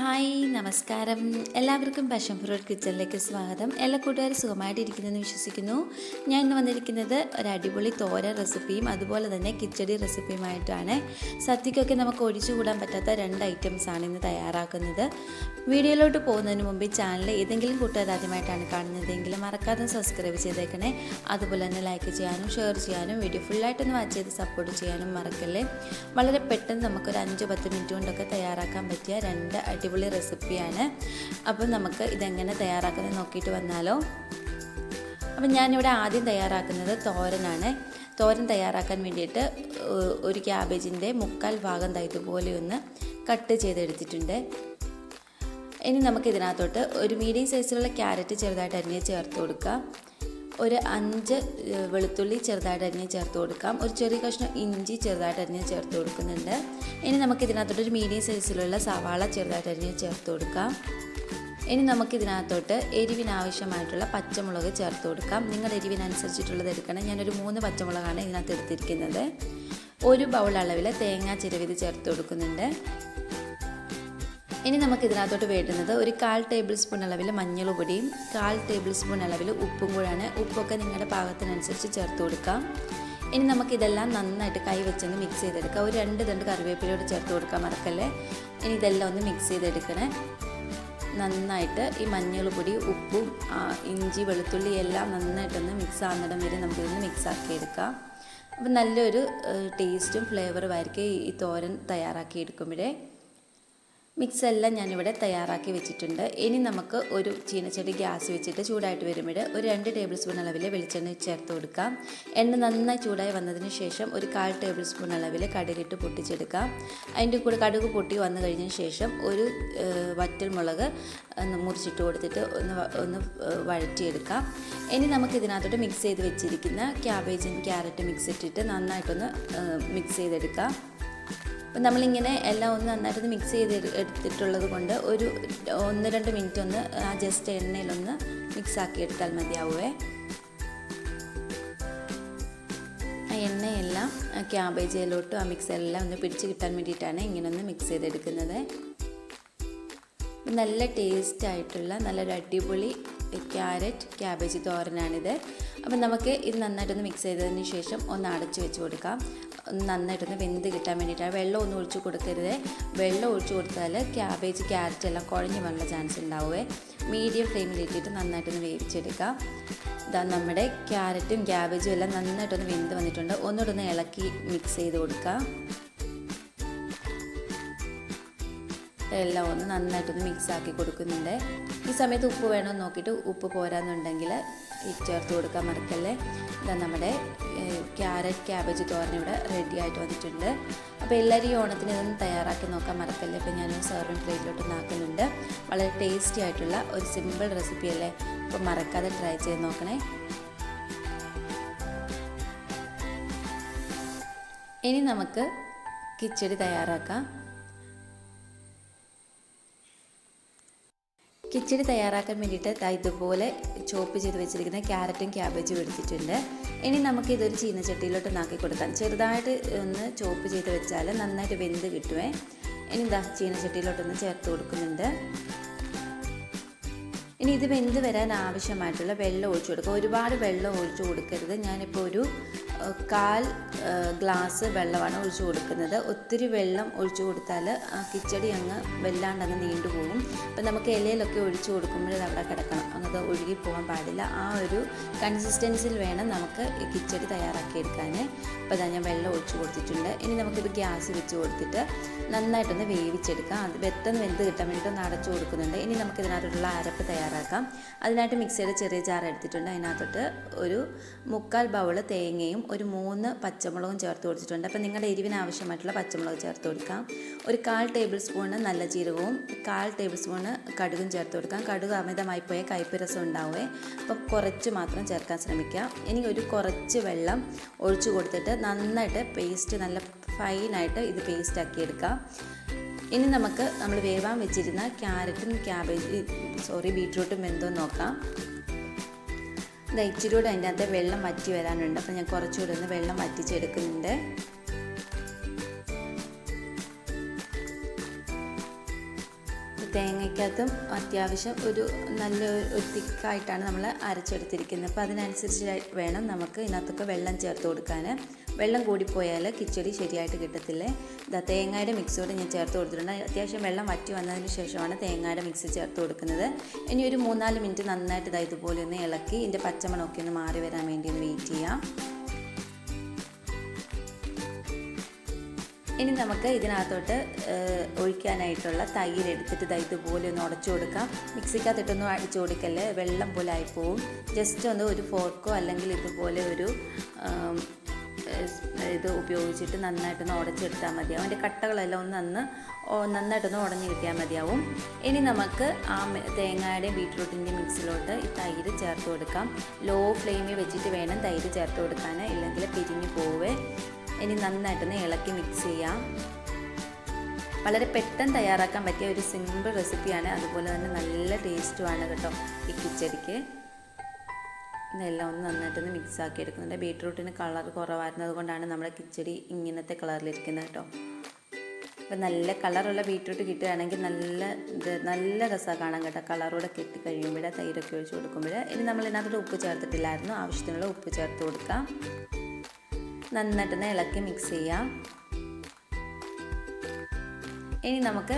Hi നമസ്കാരം. എല്ലാവർക്കും passion fruit കിച്ചണിലേക്ക് സ്വാഗതം. എല്ലാ കൂട്ടുകാരും സുഖമായിട്ടിരിക്കുന്നെന്ന് വിശ്വസിക്കുന്നു. ഞാൻ ഇന്ന് വന്നിരിക്കുന്നത് ഒരു അടിപൊളി തോര റെസിപ്പിയും അതുപോലെ തന്നെ കിച്ചടി റെസിപ്പിയുമായിട്ടാണ് സദ്യക്കൊക്കെ നമുക്ക് ഒഴിച്ചുകൂടാൻ പറ്റാത്ത രണ്ട് ഐറ്റംസ് ആണ് ഇന്ന് തയ്യാറാക്കുന്നത്. വീഡിയോയിലോട്ട് പോകുന്നതിന് മുമ്പ് ചാനൽ ഏതെങ്കിലും കൂട്ടുകാർ ആദ്യമായിട്ടാണ് കാണുന്നതെങ്കിൽ മറക്കാതെ സബ്സ്ക്രൈബ് ചെയ്തേക്കണേ. അതുപോലെ തന്നെ ലൈക്ക് ചെയ്യാനും ഷെയർ ചെയ്യാനും വീഡിയോ ഫുള്ളായിട്ടൊന്ന് വാച്ച് ചെയ്ത് സപ്പോർട്ട് ചെയ്യാനും മറക്കല്ലേ? വളരെ പെട്ടെന്ന് നമുക്കൊരു അഞ്ച് പത്ത് മിനിറ്റ് കൊണ്ടൊക്കെ തയ്യാറാക്കാൻ പറ്റിയ രണ്ട് അടിപൊളി റെസിപ്പിയാണ്. അപ്പം നമുക്ക് ഇതെങ്ങനെ തയ്യാറാക്കുന്നത് നോക്കിയിട്ട് വന്നാലോ. അപ്പം ഞാനിവിടെ ആദ്യം തയ്യാറാക്കുന്നത് തോരനാണ്. തോരൻ തയ്യാറാക്കാൻ വേണ്ടിയിട്ട് ഒരു ക്യാബേജിന്റെ മുക്കാൽ ഭാഗം ഇതുപോലെ ഒന്ന് കട്ട് ചെയ്തെടുത്തിട്ടുണ്ട്. ഇനി നമുക്ക് ഇതിനകത്തോട്ട് ഒരു മീഡിയം സൈസിലുള്ള ക്യാരറ്റ് ചെറുതായിട്ട് അരിഞ്ഞ് ചേർത്ത് കൊടുക്കാം. ഒരു അഞ്ച് വെളുത്തുള്ളി ചെറുതായിട്ട് അരിഞ്ഞ് ചേർത്ത് കൊടുക്കാം. ഒരു ചെറിയ കഷ്ണം ഇഞ്ചി ചെറുതായിട്ട് അരിഞ്ഞ് ചേർത്ത് കൊടുക്കുന്നുണ്ട്. ഇനി നമുക്ക് ഇതിനകത്തോട്ട് ഒരു മീഡിയം സൈസിലുള്ള സവാള ചെറുതായിട്ട് അരിഞ്ഞ് ചേർത്ത് കൊടുക്കാം. ഇനി നമുക്ക് ഇതിനകത്തോട്ട് എരിവിനാവശ്യമായിട്ടുള്ള പച്ചമുളക് ചേർത്ത് കൊടുക്കാം. നിങ്ങൾ എരിവിനനുസരിച്ചിട്ടുള്ളത് എടുക്കണം. ഞാനൊരു മൂന്ന് പച്ചമുളകാണ് ഇതിനകത്ത് എടുത്തിരിക്കുന്നത്. ഒരു ബൗൾ അളവിൽ തേങ്ങ ചിരവിത് ചേർത്ത് കൊടുക്കുന്നുണ്ട്. ഇനി നമുക്ക് ഇതിനകത്തോട്ട് വേണ്ടുന്നത് ഒരു കാൽ ടേബിൾ സ്പൂൺ അളവിൽ മഞ്ഞൾ പൊടിയും കാൽ ടേബിൾ സ്പൂൺ അളവിൽ ഉപ്പും കൂടാണ്. ഉപ്പൊക്കെ നിങ്ങളുടെ പാകത്തിനനുസരിച്ച് ചേർത്ത് കൊടുക്കാം. ഇനി നമുക്കിതെല്ലാം നന്നായിട്ട് കൈ വെച്ചൊന്ന് മിക്സ് ചെയ്തെടുക്കാം. ഒരു രണ്ട് രണ്ട് കറിവേപ്പിലോട്ട് ചേർത്ത് കൊടുക്കാൻ മറക്കല്ലേ ഇനി ഇതെല്ലാം ഒന്ന് മിക്സ് ചെയ്തെടുക്കണേ. നന്നായിട്ട് ഈ മഞ്ഞൾ പൊടി ഉപ്പും ഇഞ്ചി വെളുത്തുള്ളി എല്ലാം നന്നായിട്ടൊന്ന് മിക്സ് ആകുന്നിടം വരെ നമുക്കിതൊന്ന് മിക്സ് ആക്കിയെടുക്കാം. അപ്പം നല്ലൊരു ടേസ്റ്റും ഫ്ലേവറും ആയിരിക്കും ഈ- തോരൻ തയ്യാറാക്കി എടുക്കുമ്പോഴേ മിക്സ് എല്ലാം ഞാനിവിടെ തയ്യാറാക്കി വെച്ചിട്ടുണ്ട്. ഇനി നമുക്ക് ഒരു ചീനച്ചട്ടി ഗ്യാസ് വെച്ചിട്ട് ചൂടായിട്ട് വരുമ്പോൾ ഒരു രണ്ട് ടേബിൾ സ്പൂൺ അളവിൽ വെളിച്ചെണ്ണ ചേർത്ത് കൊടുക്കാം. എണ്ണ നന്നായി ചൂടായി വന്നതിന് ശേഷം ഒരു കാൽ ടേബിൾ സ്പൂൺ അളവിൽ കടുകിട്ട് പൊട്ടിച്ചെടുക്കാം. അതിന്റെ കൂടെ കടുക് പൊട്ടി വന്നു കഴിഞ്ഞതിന് ശേഷം ഒരു വറ്റൽമുളക് മുറിച്ചിട്ട് കൊടുത്തിട്ട് ഒന്ന് ഒന്ന് വഴറ്റിയെടുക്കാം. ഇനി നമുക്ക് ഇതിനകത്തോട്ട് മിക്സ് ചെയ്ത് വെച്ചിരിക്കുന്ന ക്യാബേജും ക്യാരറ്റും മിക്സ് ഇട്ടിട്ട് നന്നായിട്ടൊന്ന് മിക്സ് ചെയ്തെടുക്കാം. അപ്പം നമ്മളിങ്ങനെ എല്ലാം ഒന്ന് നന്നായിട്ടൊന്ന് മിക്സ് ചെയ്ത് എടു- എടുത്തിട്ടുള്ളത് കൊണ്ട് ഒരു ഒന്ന് രണ്ട് മിനിറ്റ് ഒന്ന് ആ ജസ്റ്റ് എണ്ണയിലൊന്ന് മിക്സ് ആക്കി എടുത്താൽ മതിയാവുമേ ആ എണ്ണയെല്ലാം ക്യാബേജിലോട്ടും ആ മിക്സ് എല്ലാം ഒന്ന് പിടിച്ച് കിട്ടാൻ വേണ്ടിയിട്ടാണ് ഇങ്ങനെ ഒന്ന് മിക്സ് ചെയ്തെടുക്കുന്നത്. നല്ല ടേസ്റ്റ് ആയിട്ടുള്ള നല്ലൊരു അടിപൊളി ക്യാരറ്റ് ക്യാബേജ് തോരനാണിത്. അപ്പം നമുക്ക് ഇത് നന്നായിട്ടൊന്ന് മിക്സ് ചെയ്തതിന് ശേഷം ഒന്ന് അടച്ച് വെച്ച് കൊടുക്കാം. നന്നായിട്ടൊന്ന് വെന്ത് കിട്ടാൻ വേണ്ടിയിട്ടാണ് വെള്ളം ഒന്നും ഒഴിച്ച് കൊടുക്കരുത്. വെള്ളം ഒഴിച്ച് കൊടുത്താൽ ക്യാബേജ് ക്യാരറ്റ് എല്ലാം കുഴഞ്ഞു പോകാനുള്ള ചാൻസ് ഉണ്ടാവുമേ മീഡിയം ഫ്ലെയിമിൽ ഇട്ടിട്ട് നന്നായിട്ടൊന്ന് വേവിച്ചെടുക്കാം ഇതാ നമ്മുടെ ക്യാരറ്റും ക്യാബേജും എല്ലാം നന്നായിട്ടൊന്ന് വെന്ത് വന്നിട്ടുണ്ട്. ഒന്നുകൂടെ ഒന്ന് ഇളക്കി മിക്സ് ചെയ്ത് കൊടുക്കാം എല്ലാം ഒന്ന് നന്നായിട്ടൊന്ന് മിക്സ് ആക്കി കൊടുക്കുന്നുണ്ട്. ഈ സമയത്ത് ഉപ്പ് വേണമെന്ന് നോക്കിയിട്ട് ഉപ്പ് പോരാന്നുണ്ടെങ്കിൽ ചേർത്ത് കൊടുക്കാൻ മറക്കല്ലേ. ഇതാ നമ്മുടെ ക്യാരറ്റ് ക്യാബേജ് തോരൻ ഇവിടെ റെഡി ആയിട്ട് വന്നിട്ടുണ്ട്. അപ്പോൾ എല്ലാവരും ഈ ഓണത്തിന് ഇതൊന്ന് തയ്യാറാക്കി നോക്കാൻ മറക്കല്ലേ? അപ്പോൾ ഞാൻ സെർവിങ് പ്ലേറ്റിലോട്ട് നാക്കുന്നുണ്ട് വളരെ ടേസ്റ്റി ആയിട്ടുള്ള ഒരു സിമ്പിൾ റെസിപ്പി അല്ലേ? അപ്പോൾ മറക്കാതെ ട്രൈ ചെയ്ത് നോക്കണേ. ഇനി നമുക്ക് കിച്ചടി തയ്യാറാക്കാം. കിച്ചടി തയ്യാറാക്കാൻ വേണ്ടിയിട്ട് ഇതുപോലെ ചോപ്പ് ചെയ്ത് വെച്ചിരിക്കുന്ന ക്യാരറ്റും ക്യാബേജും എടുത്തിട്ടുണ്ട്. ഇനി നമുക്ക് ഇതൊരു ചീനച്ചട്ടിയിലോട്ട് നാക്കി കൊടുക്കാം. ചെറുതായിട്ട് ഒന്ന് ചോപ്പ് ചെയ്ത് വെച്ചാൽ നന്നായിട്ട് വെന്ത് കിട്ടുമേ ഇനി ഇതാ ചീനച്ചട്ടിയിലോട്ടൊന്ന് ചേർത്ത് കൊടുക്കുന്നുണ്ട്. ഇനി ഇത് വെന്ത് വരാൻ ആവശ്യമായിട്ടുള്ള വെള്ളം ഒഴിച്ചു കൊടുക്കുക ഒരുപാട് വെള്ളം ഒഴിച്ചു കൊടുക്കരുത്. ഞാനിപ്പോൾ ഒരു കാൽ ഗ്ലാസ് വെള്ളമാണ് ഒഴിച്ചു കൊടുക്കുന്നത്. ഒത്തിരി വെള്ളം ഒഴിച്ചു കൊടുത്താൽ ആ കിച്ചടി അങ്ങ് വല്ലാണ്ട് അങ്ങ് നീണ്ടുപോകും അപ്പം നമുക്ക് ഇലയിലൊക്കെ ഒഴിച്ചു കൊടുക്കുമ്പോൾ ഇത് അവിടെ കിടക്കണം. അങ്ങത് ഒഴുകി പോകാൻ പാടില്ല. ആ ഒരു കൺസിസ്റ്റൻസിൽ വേണം നമുക്ക് ഈ കിച്ചടി തയ്യാറാക്കി എടുക്കാൻ അപ്പോൾ ഇതാ ഞാൻ വെള്ളം ഒഴിച്ചു കൊടുത്തിട്ടുണ്ട്. ഇനി നമുക്കിത് ഗ്യാസ് വെച്ച് കൊടുത്തിട്ട് നന്നായിട്ടൊന്ന് വേവിച്ചെടുക്കാം. അത് പെട്ടെന്ന് വെന്ത് കിട്ടാൻ വേണ്ടിയിട്ട് ഒന്ന് അടച്ചു കൊടുക്കുന്നുണ്ട്. ഇനി നമുക്ക് ഇതിനകത്തുള്ള അരപ്പ് തയ്യാറാക്കാം. അതിനായിട്ട് മിക്സിയുടെ ചെറിയ ജാർ എടുത്തിട്ടുണ്ട്. അതിനകത്തോട്ട് ഒരു മുക്കാൽ ബൗൾ തേങ്ങയും ഒരു മൂന്ന് പച്ചമുളകും ചേർത്ത് കൊടുത്തിട്ടുണ്ട്. അപ്പോൾ നിങ്ങളുടെ എരിവിന് ആവശ്യമായിട്ടുള്ള പച്ചമുളക് ചേർത്ത് കൊടുക്കാം. ഒരു കാൽ ടേബിൾ സ്പൂണ് നല്ല ജീരകവും കാൽ ടേബിൾ സ്പൂണ് കടുകും ചേർത്ത് കൊടുക്കാം. കടുക് അമിതമായി പോയാൽ കയ്പ്പ് രസം അപ്പോൾ കുറച്ച് മാത്രം ചേർക്കാൻ ശ്രമിക്കുക ഇനി ഒരു കുറച്ച് വെള്ളം ഒഴിച്ചു കൊടുത്തിട്ട് നന്നായിട്ട് പേസ്റ്റ് നല്ല ഫൈനായിട്ട് ഇത് പേസ്റ്റ് എടുക്കാം. ഇനി നമുക്ക് നമ്മൾ വേവാൻ വെച്ചിരുന്ന ക്യാരറ്റും ക്യാബേജ് സോറി ബീട്രൂട്ടും വെന്തോ നോക്കാം. ഇതാ ഇച്ചിരി കൂടെ അതിന്റെ അകത്ത് വെള്ളം വറ്റി വരാനുണ്ട്. അപ്പോൾ ഞാൻ കുറച്ചുകൂടെ ഒന്ന് വെള്ളം വറ്റിച്ചെടുക്കുന്നുണ്ട്. തേങ്ങയ്ക്കകത്തും അത്യാവശ്യം ഒരു നല്ല ഒരു തിക്കായിട്ടാണ് നമ്മൾ അരച്ചെടുത്തിരിക്കുന്നത്. അപ്പോൾ അതിനനുസരിച്ച് വേണം നമുക്ക് ഇതിനകത്തൊക്കെ വെള്ളം ചേർത്ത് കൊടുക്കാൻ. വെള്ളം കൂടിപ്പോയാൽ കിച്ചടി ശരിയായിട്ട് കിട്ടത്തില്ലേ? ഇതാ തേങ്ങയുടെ മിക്സോട് ഞാൻ ചേർത്ത് കൊടുത്തിട്ടുണ്ട്. അത്യാവശ്യം വെള്ളം വറ്റി വന്നതിന് ശേഷമാണ് തേങ്ങയുടെ മിക്സ് ചേർത്ത് കൊടുക്കുന്നത്. ഇനി ഒരു മൂന്നാൽ മിനിറ്റ് നന്നായിട്ട് ഇതാ ഇതുപോലെ ഒന്ന് ഇളക്കി ഇതിന്റെ പച്ചമണമൊക്കെ ഒന്ന് മാറി വരാൻ വേണ്ടി ഒന്ന് വെയിറ്റ് ചെയ്യാം. ഇനി നമുക്ക് ഇതിനകത്തോട്ട് ഒഴിക്കാനായിട്ടുള്ള തൈര് എടുത്തിട്ട് ഇതാ ഇതുപോലെ ഒന്ന് ഉടച്ചു കൊടുക്കാം. മിക്സിക്കകത്തിട്ടൊന്നും അടിച്ചു കൊടുക്കല്ലേ? വെള്ളം പോലെ ആയിപ്പോവും. ജസ്റ്റ് ഒന്ന് ഒരു ഫോർക്കോ അല്ലെങ്കിൽ ഇതുപോലെ ഒരു ഇത് ഉപയോഗിച്ചിട്ട് നന്നായിട്ടൊന്ന് ഉടച്ചെടുത്താൽ മതിയാവും. അതിന്റെ കട്ടകളെല്ലാം ഒന്ന് നന്ന് നന്നായിട്ടൊന്ന് ഉടഞ്ഞു കിട്ടിയാൽ മതിയാവും. ഇനി നമുക്ക് ആ തേങ്ങയുടെയും ബീട്രൂട്ടിന്റെ മിക്സിലോട്ട് ഈ തൈര് ചേർത്ത് കൊടുക്കാം. ലോ ഫ്ലെയിമിൽ വെച്ചിട്ട് വേണം തൈര് ചേർത്ത് കൊടുക്കാൻ ഇല്ലെങ്കിൽ പിരിഞ്ഞു പോവേ. ഇനി നന്നായിട്ടൊന്ന് ഇളക്കി മിക്സ് ചെയ്യാം. വളരെ പെട്ടെന്ന് തയ്യാറാക്കാൻ പറ്റിയ ഒരു സിമ്പിൾ റെസിപ്പിയാണ്. അതുപോലെ തന്നെ നല്ല ടേസ്റ്റുമാണ് കേട്ടോ ഈ കിച്ചടിക്ക്. ഇതെല്ലാം ഒന്ന് നന്നായിട്ടൊന്ന് മിക്സ് ആക്കി എടുക്കുന്നുണ്ട് ബീട്രൂട്ടിന് കളർ കുറവായിരുന്നത് കൊണ്ടാണ് നമ്മുടെ കിച്ചടി ഇങ്ങനത്തെ കളറിലിരിക്കുന്നത് കേട്ടോ. അപ്പോൾ നല്ല കളറുള്ള ബീട്രൂട്ട് കിട്ടുകയാണെങ്കിൽ നല്ല ഇത് നല്ല രസമാണ് കാണാൻ കേട്ടോ. കളറോടെ കെട്ടി കഴിയുമ്പോൾ തൈരൊക്കെ ഒഴിച്ച് കൊടുക്കുമ്പോൾ ഇനി നമ്മൾ ഇതിനകത്ത് ഉപ്പ് ചേർത്തിട്ടില്ലായിരുന്നു. ആവശ്യത്തിനുള്ള ഉപ്പ് ചേർത്ത് കൊടുക്കാം. നന്നായിട്ടൊന്ന് ഇളക്കി മിക്സ് ചെയ്യാം. ഇനി നമുക്ക്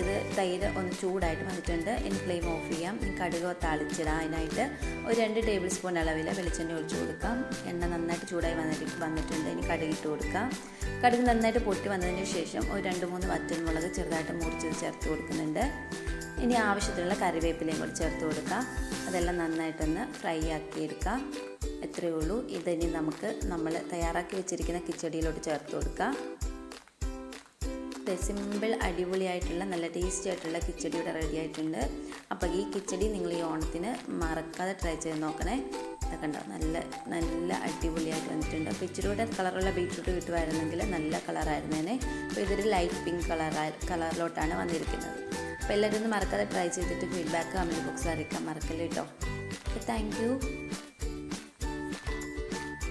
ഇത് തൈര് ഒന്ന് ചൂടായിട്ട് വന്നിട്ടുണ്ട്. ഇനി ഫ്ലെയിം ഓഫ് ചെയ്യാം. ഇനി കടുക് താളിച്ചിടാം. അതിനായിട്ട് ഒരു രണ്ട് ടേബിൾ സ്പൂൺ അളവിൽ വെളിച്ചെണ്ണ ഒഴിച്ചു കൊടുക്കാം. എണ്ണ നന്നായിട്ട് ചൂടായി വന്നിട്ട് വന്നിട്ടുണ്ട്. ഇനി കടുക് ഇട്ട് കൊടുക്കാം. കടുക് നന്നായിട്ട് പൊട്ടി വന്നതിന് ശേഷം ഒരു രണ്ട് മൂന്ന് വറ്റൽമുളക് ചെറുതായിട്ട് മുറിച്ചത് ചേർത്ത് കൊടുക്കുന്നുണ്ട്. ഇനി ആവശ്യത്തിനുള്ള കറിവേപ്പിലയും കൂടി ചേർത്ത് കൊടുക്കാം. അതെല്ലാം നന്നായിട്ടൊന്ന് ഫ്രൈ ആക്കിയെടുക്കാം എത്രയേ ഉള്ളൂ. ഇതിനി നമുക്ക് നമ്മൾ തയ്യാറാക്കി വെച്ചിരിക്കുന്ന കിച്ചടിയിലോട്ട് ചേർത്ത് കൊടുക്കാം. സിമ്പിൾ അടിപൊളിയായിട്ടുള്ള നല്ല ടേസ്റ്റി ആയിട്ടുള്ള കിച്ചടി ഇവിടെ റെഡി ആയിട്ടുണ്ട്. അപ്പോൾ ഈ കിച്ചടി നിങ്ങൾ ഈ ഓണത്തിന് മറക്കാതെ ട്രൈ ചെയ്ത് നോക്കണേ. ഇതൊക്കെ ഉണ്ടോ നല്ല നല്ല അടിപൊളിയായിട്ട് വന്നിട്ടുണ്ട്. അപ്പോൾ ഇച്ചിരി കൂടെ കളറുള്ള ബീറ്റ്റൂട്ട് കിട്ടുമായിരുന്നെങ്കിൽ നല്ല കളറായിരുന്നേനെ അപ്പോൾ ഇതൊരു ലൈറ്റ് പിങ്ക് കളർ കളറിലോട്ടാണ് വന്നിരിക്കുന്നത്. അപ്പോൾ എല്ലാവരും ഒന്ന് മറക്കാതെ ട്രൈ ചെയ്തിട്ട് ഫീഡ്ബാക്ക് കമന്റ് ബോക്സിൽ അറിയിക്കാൻ മറക്കല്ലേ കേട്ടോ അപ്പോൾ താങ്ക്